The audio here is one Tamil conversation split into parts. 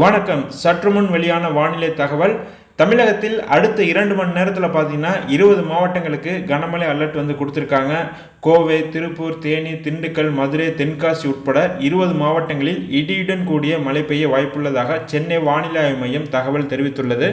வணக்கம். சற்று முன் வெளியான வானிலை தகவல். தமிழகத்தில் அடுத்த இரண்டு மணி நேரத்தில் பார்த்தீங்கன்னா இருபது மாவட்டங்களுக்கு கனமழை அலர்ட் வந்து கொடுத்துருக்காங்க. கோவை திருப்பூர் தேனி திண்டுக்கல் மதுரை தென்காசி உட்பட இருபது மாவட்டங்களில் இடியுடன் கூடிய மழை பெய்ய வாய்ப்புள்ளதாக சென்னை வானிலை ஆய்வு மையம் தகவல் தெரிவித்துள்ளது.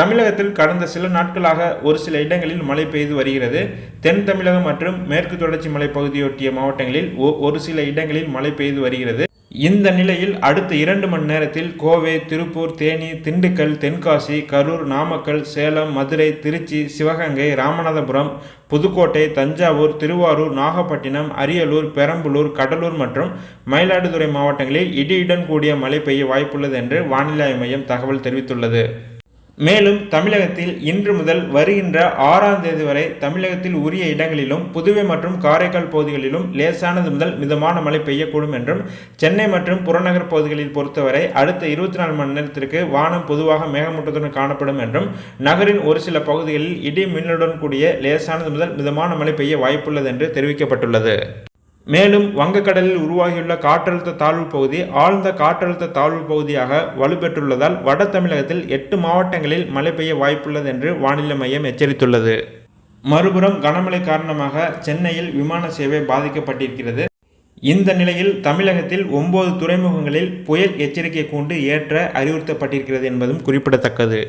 தமிழகத்தில் கடந்த சில நாட்களாக ஒரு சில இடங்களில் மழை பெய்து வருகிறது. தென் தமிழகம் மற்றும் மேற்கு தொடர்ச்சி மலைப்பகுதியொட்டிய மாவட்டங்களில் ஒரு சில இடங்களில் மழை பெய்து வருகிறது. இந்த நிலையில் அடுத்த இரண்டு மணி நேரத்தில் கோவை திருப்பூர் தேனி திண்டுக்கல் தென்காசி கரூர் நாமக்கல் சேலம் மதுரை திருச்சி சிவகங்கை ராமநாதபுரம் புதுக்கோட்டை தஞ்சாவூர் திருவாரூர் நாகப்பட்டினம் அரியலூர் பெரம்பலூர் கடலூர் மற்றும் மயிலாடுதுறை மாவட்டங்களில் இடியுடன் கூடிய மழை பெய்ய வாய்ப்புள்ளது என்று வானிலை மையம் தகவல் தெரிவித்துள்ளது. மேலும் தமிழகத்தில் இன்று முதல் வருகின்ற ஆறாம் தேதி வரை தமிழகத்தில் உரிய இடங்களிலும் புதுவை மற்றும் காரைக்கால் பகுதிகளிலும் லேசானது முதல் மிதமான மழை பெய்யக்கூடும் என்றும் சென்னை மற்றும் புறநகர் பகுதிகளில் பொறுத்தவரை அடுத்த இருபத்தி நாலு மணி நேரத்திற்கு வானம் பொதுவாக மேகமூட்டத்துடன் காணப்படும் என்றும் நகரின் ஒரு சில பகுதிகளில் இடி மின்னலுடன் கூடிய லேசானது முதல் மிதமான மழை பெய்ய வாய்ப்புள்ளது என்று தெரிவிக்கப்பட்டுள்ளது. மேலும் வங்கக்கடலில் உருவாகியுள்ள காற்றழுத்த தாழ்வு பகுதி ஆழ்ந்த காற்றழுத்த தாழ்வு பகுதியாக வலுப்பெற்றுள்ளதால் வட தமிழகத்தில் எட்டு மாவட்டங்களில் மழை பெய்ய வாய்ப்புள்ளது என்று வானிலை மையம் எச்சரித்துள்ளது. மறுபுறம் கனமழை காரணமாக சென்னையில் விமான சேவை பாதிக்கப்பட்டிருக்கிறது. இந்த நிலையில் தமிழகத்தில் ஒன்பது துறைமுகங்களில் புயல் எச்சரிக்கை கூண்டு ஏற்ற அறிவுறுத்தப்பட்டிருக்கிறது என்பதும் குறிப்பிடத்தக்கது.